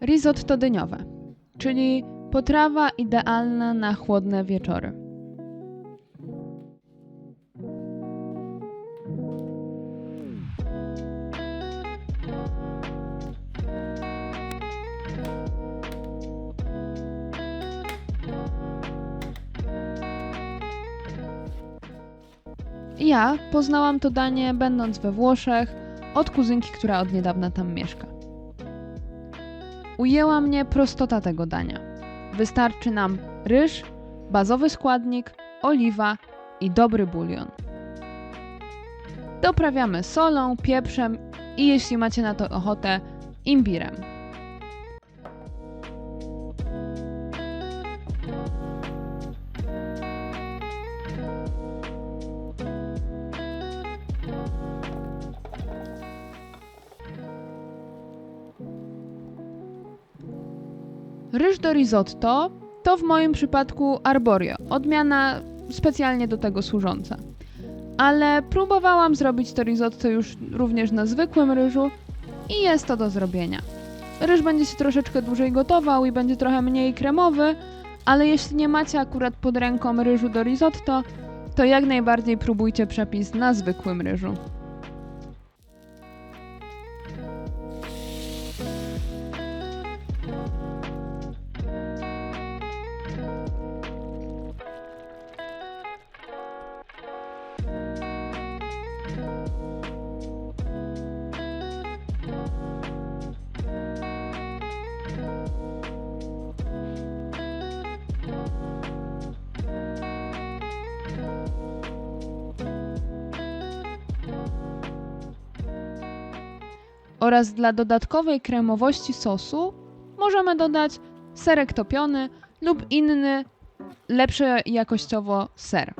Risotto dyniowe, czyli potrawa idealna na chłodne wieczory. Ja poznałam to danie będąc we Włoszech od kuzynki, która od niedawna tam mieszka. Ujęła mnie prostota tego dania. Wystarczy nam ryż, bazowy składnik, oliwa i dobry bulion. Doprawiamy solą, pieprzem i jeśli macie na to ochotę, imbirem. Ryż do risotto to w moim przypadku arborio, odmiana specjalnie do tego służąca. Ale próbowałam zrobić to risotto już również na zwykłym ryżu i jest to do zrobienia. Ryż będzie się troszeczkę dłużej gotował i będzie trochę mniej kremowy, ale jeśli nie macie akurat pod ręką ryżu do risotto, to jak najbardziej próbujcie przepis na zwykłym ryżu. Oraz dla dodatkowej kremowości sosu możemy dodać serek topiony lub inny, lepszy jakościowo ser.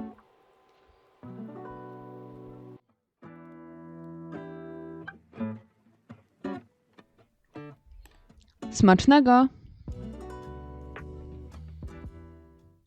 Smacznego!